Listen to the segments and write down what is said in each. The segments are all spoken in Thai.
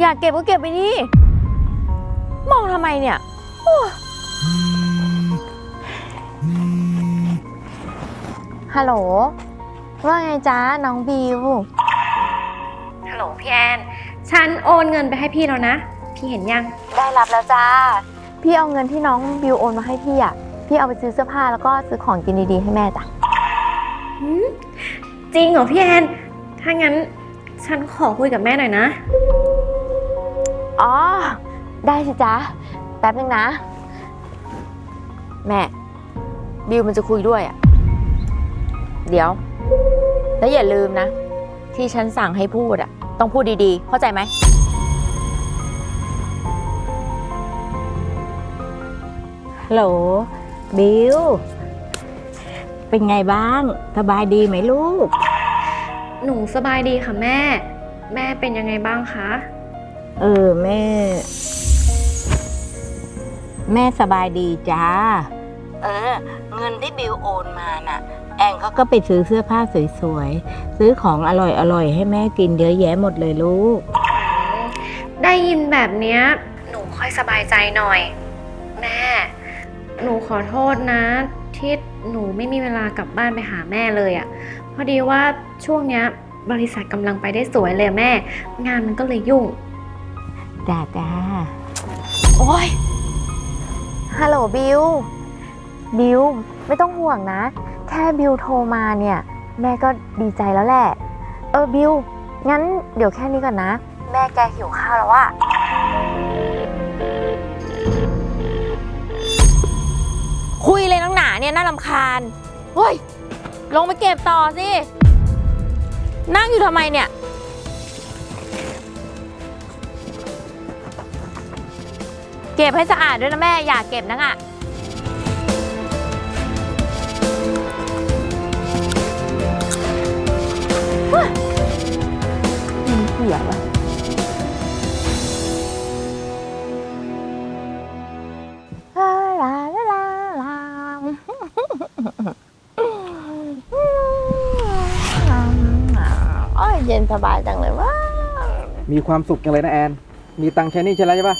อยากเก็บก็เก็บไปดิมองทำไมเนี่ยโอ้ฮัลโหล ว่าไงจ๊ะน้องบิว ฮัลโหลพี่แอน ฉันโอนเงินไปให้พี่แล้วนะ พี่เห็นยัง ได้รับแล้วจ้า พี่เอาเงินที่น้องบิวโอนมาให้พี่อะ พี่เอาไปซื้อเสื้อผ้าแล้วก็ซื้อของกินดีๆให้แม่จ้ะหืมจริงเหรอพี่แอน ถ้างั้นฉันขอคุยกับแม่หน่อยนะ อ๋อ ได้สิจ๊ะ แป๊บนึงนะ แม่ บิวมันจะคุยด้วยอะเดี๋ยว แล้วอย่าลืมนะ ที่ฉันสั่งให้พูดอะต้องพูดดีๆ เข้าใจไหม ฮัลโหล บิว เป็นไงบ้าง สบายดีไหมลูก หนูสบายดีค่ะแม่ แม่เป็นยังไงบ้างคะ เออแม่ แม่สบายดีจ้า เออ เงินที่บิวโอนมาน่ะ แองเขาก็ไปซื้อเสื้อผ้าสวยๆ ซื้อของอร่อยๆ ให้แม่กินเยอะแยะหมดเลยลูก ได้ยินแบบเนี้ย หนูค่อยสบายใจหน่อย แม่ หนูขอโทษนะ ที่หนูไม่มีเวลากลับบ้านไปหาแม่เลยอะ่ะ พอดีว่าช่วงเนี้ย บริษัทกำลังไปได้สวยเลยอะแม่ งานมันก็เลยยุ่ง จ้าจ้าโอ้ยฮัลโหลบิว บิว ไม่ต้องห่วงนะ แค่บิวโทรมาเนี่ย แม่ก็ดีใจแล้วแหละ เออบิว งั้นเดี๋ยวแค่นี้ก่อนนะ แม่แกหิวข้าวแล้วอะคุยเลยนังหนาเนี่ยน่ารำคาญเฮ้ย ลงไปเก็บต่อสิ นั่งอยู่ทำไมเนี่ย เก็บให้สะอาดด้วยนะแม่ อย่าเก็บนักอะมีเสียงอะลาลาลาลาลาโอ้ยเย็นสบายจังเลยว่ามีความสุขจังเลยนะแอน มีตังค์ใช้หนี่ใช่แล้วใช่ปะ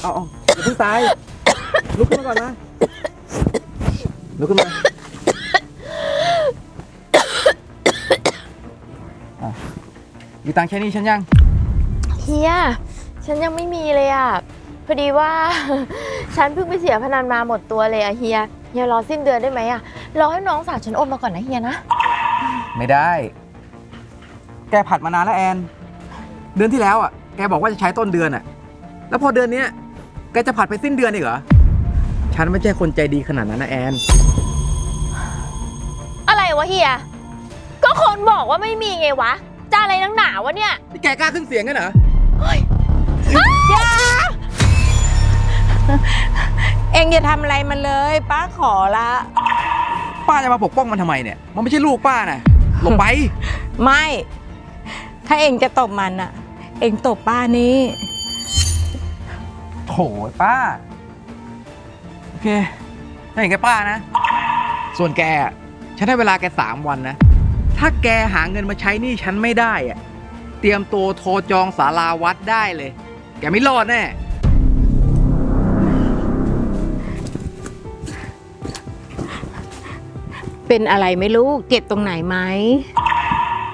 เอาเอาอย่าเพิ่งตาย ลุกขึ้นมาก่อนนะ ลุกขึ้นมาอะมีตังค์ใช้หนี่ฉันยัง เฮีย ฉันยังไม่มีเลยอะ พอดีว่า ฉันเพิ่งไปเสียพนันมาหมดตัวเลยอะเฮีย เฮียรอสิ้นเดือนได้ไหมอะ รอให้น้องสาวฉันโอนมาก่อนนะเฮียนะ ไม่ได้ แกผัดมานานแล้วแอน เดือนที่แล้วอะ แกบอกว่าจะใช้ต้นเดือนอะ แล้วพอเดือนเนี้ย แกจะผัดไปสิ้นเดือนอีกเหรอ ฉันไม่ใช่คนใจดีขนาดนั้นนะแอน อะไรวะเฮีย ก็คนบอกว่าไม่มีไงวะ จะอะไรนังหนาวะเนี่ยนี่แกกล้าขึ้นเสียงกันเหรอเองอย่าทำอะไรมันเลย ป้าขอละ ป้าจะมาปกป้องมันทำไมเนี่ย มันไม่ใช่ลูกป้านะหลบไป ไม่ ถ้าเองจะตบมันอะเองตบป้านี้ โถป้า โอเคถ้าอย่างแกป้านะ ส่วนแกอะฉันให้เวลาแกสามวันนะ ถ้าแกหาเงินมาใช้หนี่ฉันไม่ได้อะเตรียมตัวโทรจองศาลาวัดได้เลย แกไม่รอดแน่ เป็นอะไรไหม่รู้เจ็บตรงไหนไหม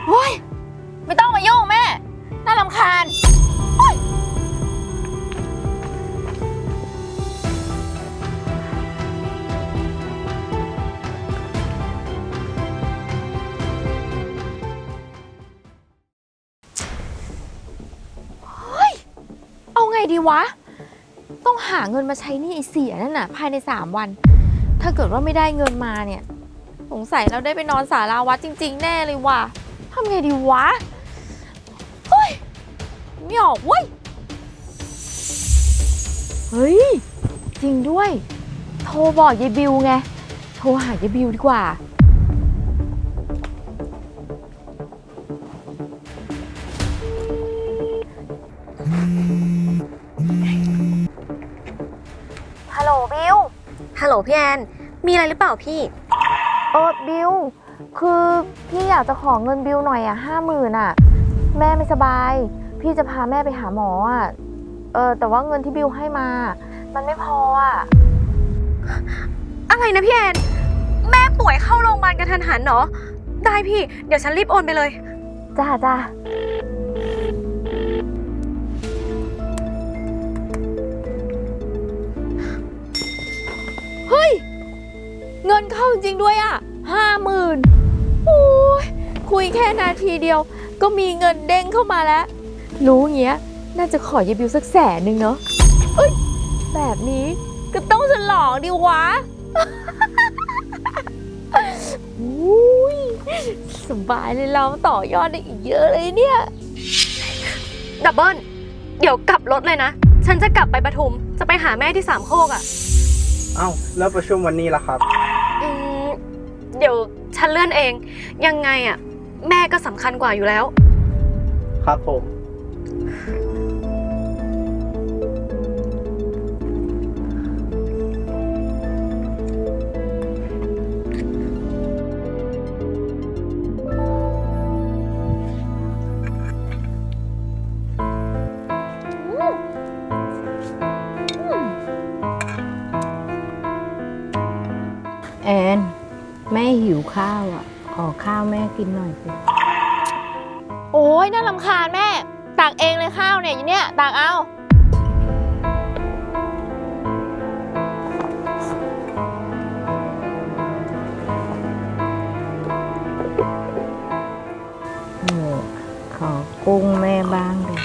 โอ้ยไม่ต้องมายุ่งแม่ น่ารำคาญ ดีวะ ต้องหาเงินมาใช้หนี่ไอ้เสียนั่นน่ะ ภายใน 3 วัน ถ้าเกิดว่าไม่ได้เงินมาเนี่ย สงสัยเราได้ไปนอนสาราวัดจริง ๆ แน่เลยว่ะทำไงดีวะเฮ้ยไม่ออกเว้ย เฮ้ย จริงด้วย โทรบอกยายบิวไง โทรหายายบิวดีกว่า พี่แอน มีอะไรหรือเปล่าพี่ เออบิวคือพี่อยากจะขอเงินบิวหน่อยอะห้าหมื่นอะ แม่ไม่สบาย พี่จะพาแม่ไปหาหมออะเออแต่ว่าเงินที่บิวให้มา มันไม่พออะอะไรนะพี่แอน แม่ป่วยเข้าโรงพยาบาลกระทันหันเหรอ ได้พี่ เดี๋ยวฉันรีบโอนไปเลย จ้าจ้า ริงด้วยอะห้าหมื่นโอ้ยคุยแค่นาทีเดียว ก็มีเงินเด้งเข้ามาแล้ว รู้อย่างเงี้ย น่าจะขอยีบิวสักแสนหนึ่งเนาะเอ้ยแบบนี้ก็ต้องฉลองดิวะอุ้ยสบายเลยเราต่อยอดได้อีกเยอะเลยเนี่ย ดับเบิลเดี๋ยวกลับรถเลยนะ ฉันจะกลับไปปทุม จะไปหาแม่ที่สามโคกอะ่ะ เอ้า แล้วประชุมวันนี้ล่ะครับอืม เดี๋ยวฉันเลื่อนเอง ยังไงอะ่ะแม่ก็สำคัญกว่าอยู่แล้ว ครับผม ข้าวอะ ขอข้าวแม่กินหน่อยสิโอ้ยน่าลำคาญแม่ตักเองเลยข้าวเนี่ยอยู่เนี่ยตักเอาเออขอกุ้งแม่บ้างดิ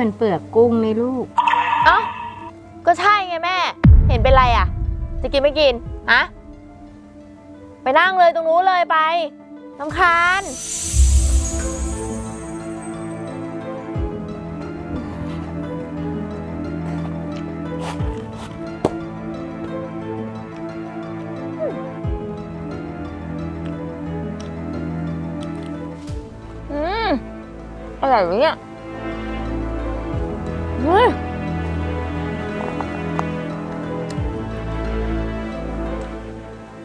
มันเปลือกกุ้งนี่ลูก เอ้าก็ใช่ไงแม่ เห็นเป็นไรอะ จะกินไม่กินอะไปนั่งเลยตรงนู้นเลยไปลำคาญอืมอะไรวะเนี่ยเฮ้ย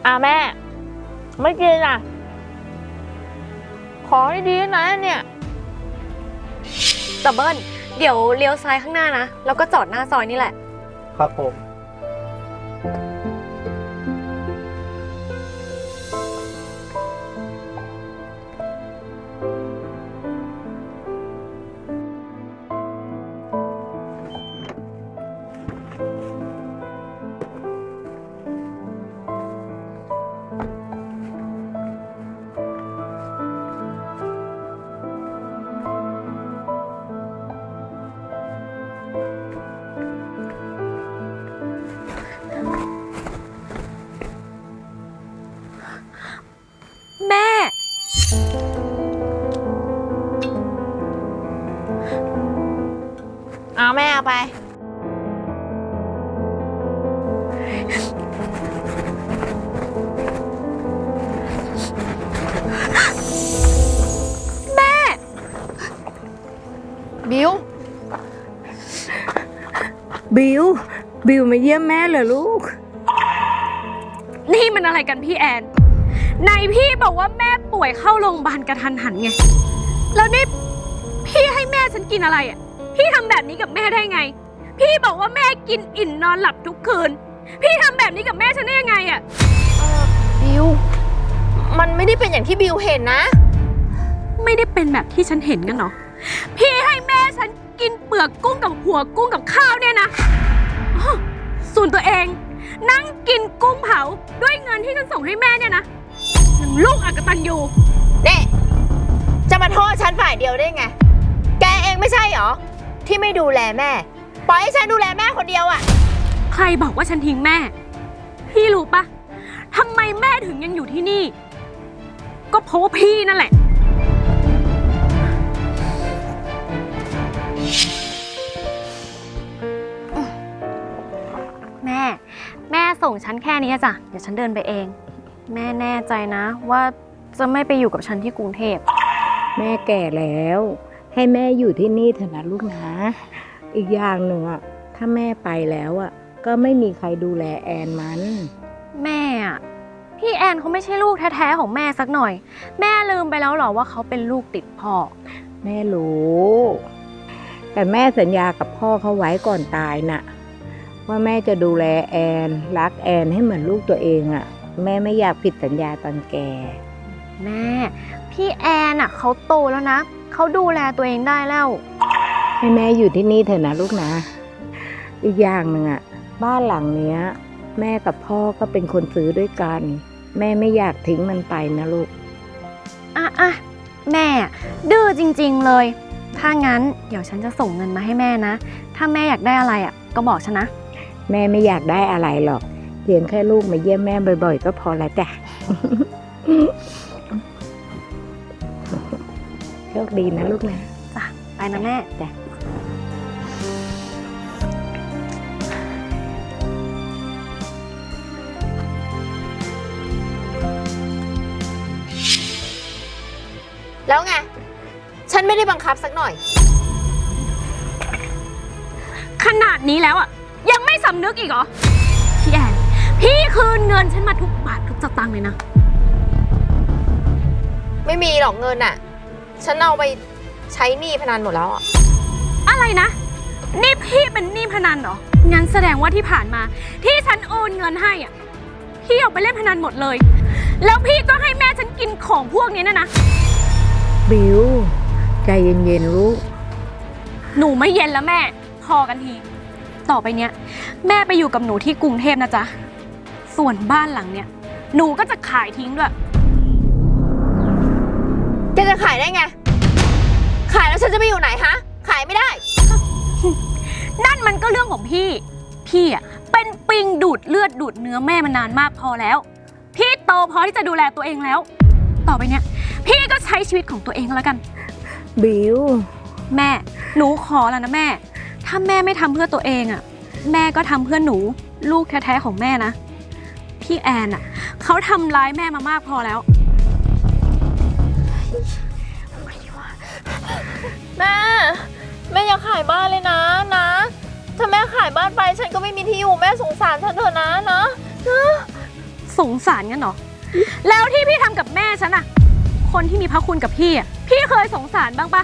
อะแม่ ไม่กินอะ ของดีๆนะเนี่ย ดับเบิลเดี๋ยวเลี้ยวซ้ายข้างหน้านะ แล้วก็จอดหน้าซอยนี่แหละ ครับผม บิวมาเยี่ยมแม่เหรอลูก นี่มันอะไรกันพี่แอนในพี่บอกว่าแม่ป่วยเข้าโรงพยาบาลกระทันหันไง แล้วนี่พี่ให้แม่ฉันกินอะไรอะ พี่ทำแบบนี้กับแม่ได้ไง พี่บอกว่าแม่กินอิ่มนอนหลับทุกคืน พี่ทำแบบนี้กับแม่ฉันได้ยังไงอะ บิว มันไม่ได้เป็นอย่างที่บิวเห็นนะ ไม่ได้เป็นแบบที่ฉันเห็นกันเนาะพี่ให้แม่ฉันกินเปลือกกุ้งกับหัวกุ้งกับข้าวเนี่ยนะอ้อ ส่วนตัวเอง นั่งกินกุ้งเผาด้วยเงินที่ฉันส่งให้แม่เนี่ยนะนางลูกอักตันยูเนี่ยจะมาโทษฉันฝ่ายเดียวได้ไง แกเองไม่ใช่เหรอ ที่ไม่ดูแลแม่ ปล่อยให้ฉันดูแลแม่คนเดียวอะใครบอกว่าฉันทิ้งแม่ พี่รู้ปะทำไมแม่ถึงยังอยู่ที่นี่ ก็เพราะว่าพี่นั่นแหละ ส่งฉันแค่นี้จ้ะ เดี๋ยวฉันเดินไปเอง แม่แน่ใจนะ ว่าจะไม่ไปอยู่กับฉันที่กรุงเทพ แม่แก่แล้ว ให้แม่อยู่ที่นี่เถอะนะลูกนะ อีกอย่างหนึ่งอะถ้าแม่ไปแล้วอะก็ไม่มีใครดูแลแอนมัน แม่อะพี่แอนเขาไม่ใช่ลูกแท้ๆของแม่สักหน่อย แม่ลืมไปแล้วเหรอว่าเขาเป็นลูกติดพ่อ แม่รู้ แต่แม่สัญญากับพ่อเขาไว้ก่อนตายน่ะ ว่าแม่จะดูแลแอน รักแอนให้เหมือนลูกตัวเองอะแม่ไม่อยากผิดสัญญาตอนแก่แม่ พี่แอนอะเขาโตแล้วนะเขาดูแลตัวเองได้แล้ว ให้แม่อยู่ที่นี่เถอะนะลูกนะ อีกอย่างหนึ่งอะบ้านหลังเนี้ย แม่กับพ่อก็เป็นคนซื้อด้วยกัน แม่ไม่อยากทิ้งมันไปนะลูก อะอะแม่ ดื้อจริง ๆเลย ถ้างั้นเดี๋ยวฉันจะส่งเงินมาให้แม่นะ ถ้าแม่อยากได้อะไรอะก็บอกฉันนะ แม่ไม่อยากได้อะไรหรอกเพียงแค่ลูกมาเยี่ยมแม่บ่อย ๆ ก็พอแล้วจ้ะโชคดีนะลูกนะไปนะแม่จ้ะแล้วไง ฉันไม่ได้บังคับสักหน่อย ขนาดนี้แล้วอะยังไม่สำนึกอีกเหรอ พี่แอน พี่คืนเงินฉันมาทุกบาททุกสตางค์เลยนะ ไม่มีหรอกเงินอะฉันเอาไปใช้หนี้พนันหมดแล้วอะอะไรนะ นี่พี่เป็นหนี้พนันเหรอ งั้นแสดงว่าที่ผ่านมา ที่ฉันโอนเงินให้อะ พี่เอาไปเล่นพนันหมดเลย แล้วพี่ก็ให้แม่ฉันกินของพวกนี้นะนะ บิว ใจเย็นๆลูก หนูไม่เย็นแล้วแม่ พอกันที ต่อไปเนี้ย แม่ไปอยู่กับหนูที่กรุงเทพนะจ๊ะ ส่วนบ้านหลังเนี้ยหนูก็จะขายทิ้งด้วย แกจะขายได้ไง ขายแล้วฉันจะไปอยู่ไหนฮะ ขายไม่ได้ นั่นมันก็เรื่องของพี่ พี่อะเป็นปิงดูดเลือดดูดเนื้อแม่มานานมากพอแล้ว พี่โตพอที่จะดูแลตัวเองแล้ว ต่อไปเนี้ย พี่ก็ใช้ชีวิตของตัวเองแล้วกัน บิว แม่ หนูขอแล้วนะแม่ ถ้าแม่ไม่ทำเพื่อตัวเองอะ แม่ก็ทำเพื่อหนูลูกแท้ๆของแม่นะ พี่แอนอะเขาทำร้ายแม่มามากพอแล้ว แม่ แม่อย่าขายบ้านเลยนะนะ ถ้าแม่ขายบ้านไปฉันก็ไม่มีที่อยู่แม่สงสารฉันเถอะนะนะสงสารงั้นเหรอ แล้วที่พี่ทำกับแม่ฉันอะคนที่มีพระคุณกับพี่อะพี่เคยสงสารบ้างปะ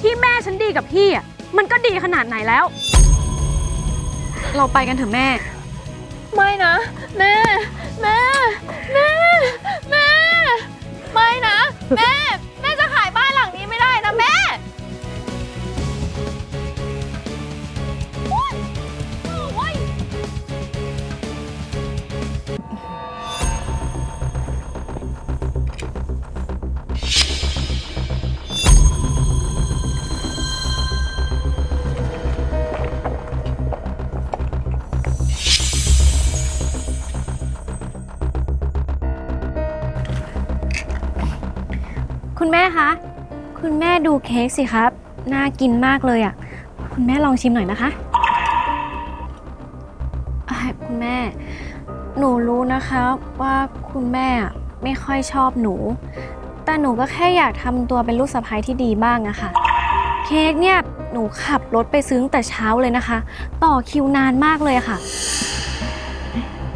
ที่แม่ฉันดีกับพี่อะ มันก็ดีขนาดไหนแล้ว เราไปกันเถอะแม่ ไม่นะ แม่ แม่ แม่ แม่ ไม่นะ แม่ แม่จะขายบ้านหลังนี้ไม่ได้นะแม่ คุณแม่คะคุณแม่ดูเค้กสิครับ น่ากินมากเลยอะคุณแม่ลองชิมหน่อยนะคะอะคุณแม่ หนูรู้นะคะว่าคุณแม่อะไม่ค่อยชอบหนู แต่หนูก็แค่อยากทำตัวเป็นลูกสะใภ้ที่ดีบ้างอะค่ะ เค้กเนี่ยหนูขับรถไปซื้อตั้งแต่เช้าเลยนะคะ ต่อคิวนานมากเลยอะค่ะ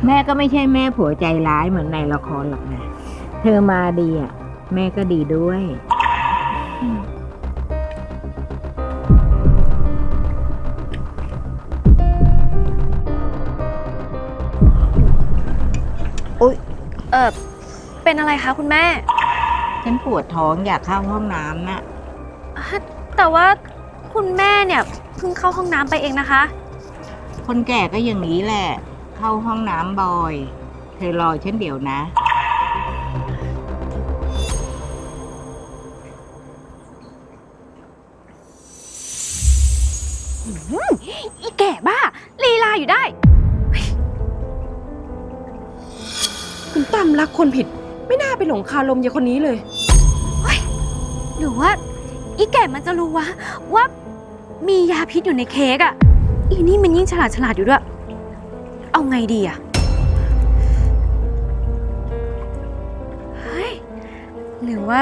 แม่ก็ไม่ใช่แม่ผัวใจร้ายเหมือนในละครหรอกนะ เธอมาดีอะ แม่ก็ดีด้วย เป็นอะไรคะคุณแม่ ฉันปวดท้องอยากเข้าห้องน้ำน่ะ แต่ว่าคุณแม่เนี่ยเพิ่งเข้าห้องน้ำไปเองนะคะ คนแก่ก็อย่างนี้แหละ เข้าห้องน้ำบ่อย เธอรอฉันเดี๋ยวนะ อีแก่บ้าลีลาอยู่ได้ คุณตั้มรักคนผิด ไม่น่าไปหลงคาลมยายคนนี้เลย หรือว่า อีแก่มันจะรู้วะ ว่ามียาพิษอยู่ในเค้กอะ่ะอีนี่มันยิ่งฉลาดฉลาดอยู่ด้วย เอาไงดีอะ่ะเฮ้ย หรือว่า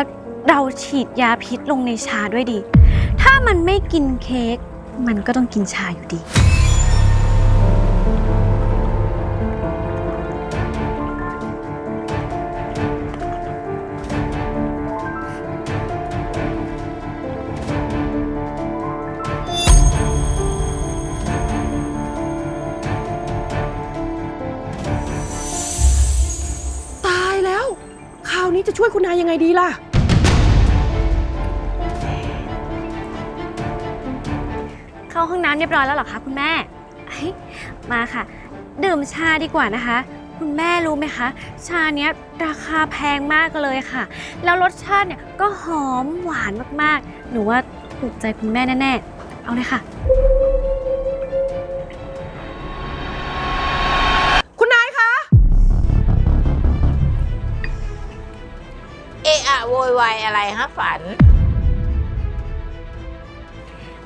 เราฉีดยาพิษลงในชาด้วยดี ถ้ามันไม่กินเค้ก มันก็ต้องกินชาอยู่ดี งไงดีล่ะ เข้าห้องน้ำเรียบร้อยแล้วเหรอคะคุณแม่เฮ้ยมาค่ะ ดื่มชาดีกว่านะคะ คุณแม่รู้ไหมคะ ชาเนี้ยราคาแพงมากเลยค่ะ แล้วรสชาติเนี่ยก็หอมหวานมากๆ หนูว่าถูกใจคุณแม่แน่ๆ เอาเลยค่ะ อะไรฮะฝัน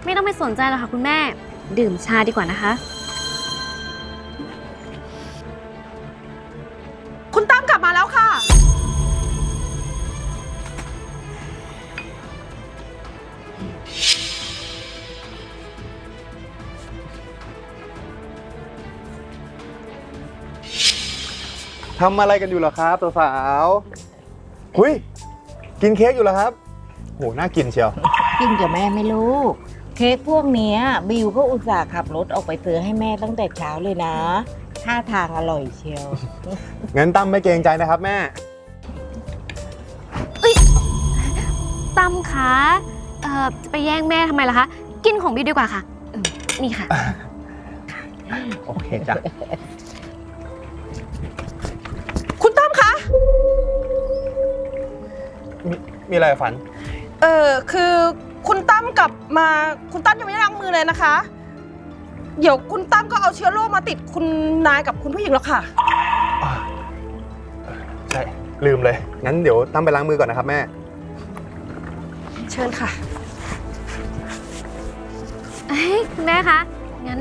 ไม่ต้องไปสนใจหรอกค่ะคุณแม่ ดื่มชาดีกว่านะคะ คุณตั้มกลับมาแล้วค่ะ ทำอะไรกันอยู่เหรอครับสาวๆหุย กินเค้กอยู่เหรอครับโหน่ากินเชียว กินกับแม่ไหม่ลูก เค้กพวกเนี้ยบิวก็อุตส่าห์ขับรถออกไปซื้อให้แม่ตั้งแต่เช้าเลยนะท่าทางอร่อยเชียว งั้นตั้มไม่เกรงใจนะครับแม่ ตั้มคะเอ่อจะไปแย่งแม่ทำไมล่ะคะ กินของบิวดีกว่าค่ะเออนี่ค่ะ โอเคจ้ะ มีมีอะไรอะฝัน เออคือคุณตั้มกลับมาคุณตั้มยังไม่ได้ล้างมือเลยนะคะ เดี๋ยวคุณตั้มก็เอาเชื้อโรคมาติดคุณนายกับคุณผู้หญิงแล้วค่ะ ใช่ ลืมเลย งั้นเดี๋ยวตั้มไปล้างมือก่อนนะครับแม่ เชิญค่ะ เอ้ยคุณแม่คะ งั้น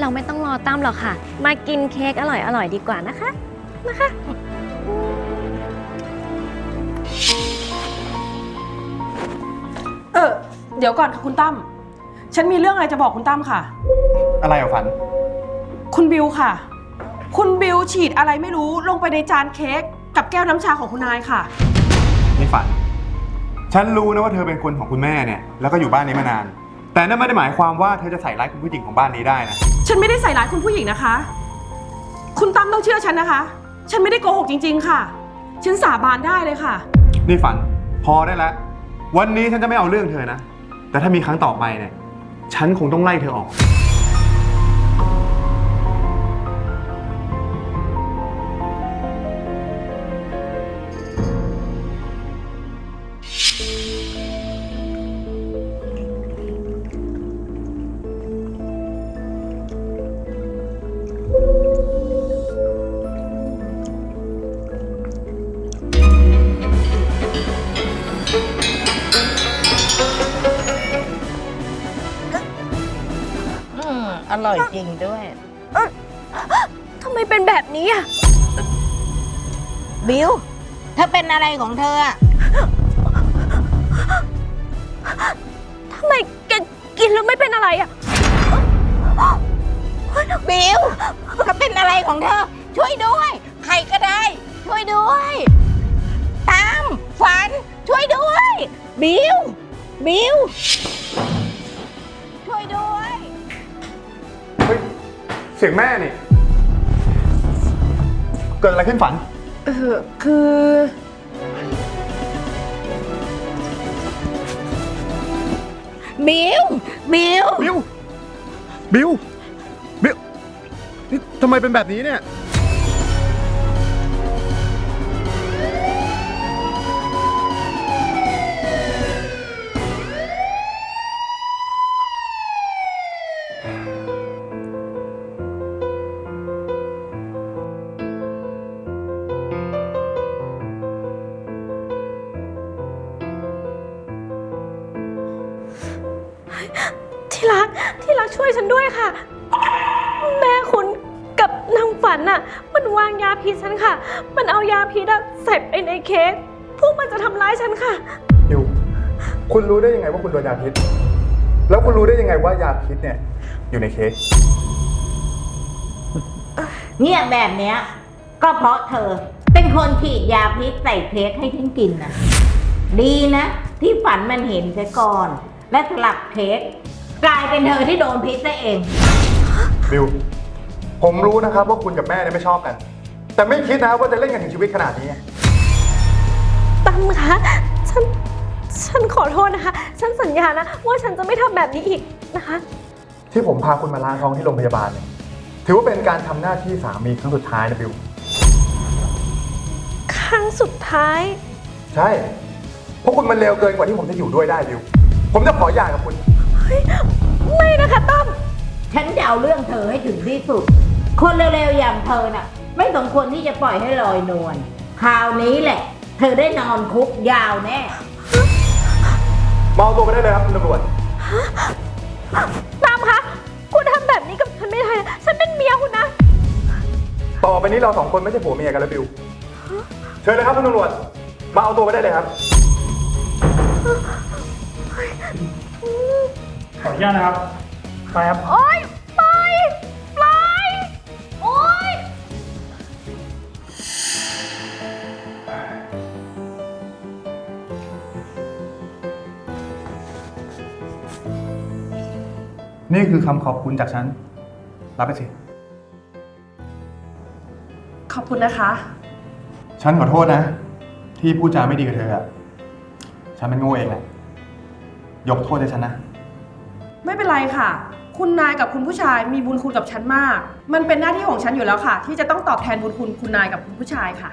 เราไม่ต้องรอตั้มหรอกค่ะ มากินเค้กอร่อยๆดีกว่านะคะเเดี๋ยวก่อนค่ะคุณตั้ม ฉันมีเรื่องอะไรจะบอกคุณตั้มค่ะ อะไรอะฝัน คุณบิวค่ะ คุณบิวฉีดอะไรไม่รู้ลงไปในจานเค้กกับแก้วน้ำชาของคุณนายค่ะ นี่ฝัน ฉันรู้นะว่าเธอเป็นคนของคุณแม่เนี่ย แล้วก็อยู่บ้านนี้มานาน แต่นั่นไม่ได้หมายความว่าเธอจะใส่ร้ายคุณผู้หญิงของบ้านนี้ได้นะ ฉันไม่ได้ใส่ร้ายคุณผู้หญิงนะคะ คุณตั้มต้องเชื่อฉันนะคะ ฉันไม่ได้โกหกจริง ๆ ค่ะ ฉันสาบานได้เลยค่ะ นี่ฝัน พอได้แล้ว วันนี้ฉันจะไม่เอาเรื่องเธอนะ แต่ถ้ามีครั้งต่อไปเนี่ย ฉันคงต้องไล่เธอออก มอร่อยจริงด้วย ทำไมเป็นแบบนี้อะ บิวเธอเป็นอะไรของเธออะทำไมแกกินแล้วไม่เป็นอะไรอะ บิวเธอเป็นอะไรของเธอ ช่วยด้วย ใครก็ได้ ช่วยด้วย ตามฝัน ช่วยด้วย บิวบิวช่วยด้วยเฮ้ย เสียงแม่นี่ เกิดอะไรขึ้นฝัน เออคือ บิว บิว บิว บิว บิว นี่ทำไมเป็นแบบนี้เนี่ย พวกมันจะทำร้ายฉันค่ะบิว คุณรู้ได้ยังไงว่าคุณโดนยาพิษ แล้วคุณรู้ได้ยังไงว่ายาพิษเนี่ย อยู่ในเค้ก เงียบแบบเนี้ย ก็เพราะเธอเป็นคนฉีดยาพิษใส่เค้กให้ฉันกินนะดีนะ ที่ฝันมันเห็นซะก่อน และสลับเค้กกลายเป็นเธอที่โดนพิษซะเอง บิว ผมรู้นะครับว่าคุณกับแม่เนี่ยไม่ชอบกัน แต่ไม่คิดนะว่าจะเล่นกันถึงชีวิตขนาดนี้ ตั้มคะ ฉัน ฉันขอโทษนะคะ ฉันสัญญานะ ว่าฉันจะไม่ทำแบบนี้อีกนะคะ ที่ผมพาคุณมาล้างท้องที่โรงพยาบาลเนี่ยถือว่าเป็นการทำหน้าที่สามีครั้งสุดท้ายนะบิว ครั้งสุดท้าย ใช่ เพราะคุณมันเร็วเกินกว่าที่ผมจะอยู่ด้วยได้บิว ผมจะขอหย่ากับคุณไม่นะคะตั้ม ฉันจะเอาเรื่องเธอให้ถึงที่สุด คนเร็วๆอย่างเธอน่ะ ไม่สมควรที่จะปล่อยให้ลอยนวลคราวนี้แหละ เธอได้นอนคุกยาวแน่ มาเอาตัวไปได้เลยครับคุณตำรวจตั้มคะ คุณทำแบบนี้กับฉันไม่ได้นะฉันเป็นเมียคุณนะ ต่อไปนี้เราสองคนไม่ใช่ผัวเมียกันแล้วบิว เชิญเลยครับคุณตำรวจ มาเอาตัวไปได้เลยครับ ขออนุญาตนะครับไปครับ โอ๊ยปล่อย นี่คือคำขอบคุณจากฉัน รับไปสิ ขอบคุณนะคะ ฉันขอโทษนะ ที่พูดจาไม่ดีกับเธออะฉันเป็นโง่เองแหละ ยกโทษให้ฉันนะ ไม่เป็นไรค่ะ คุณนายกับคุณผู้ชายมีบุญคุณกับฉันมาก มันเป็นหน้าที่ของฉันอยู่แล้วค่ะ ที่จะต้องตอบแทนบุญคุณคุณนายกับคุณผู้ชายค่ะ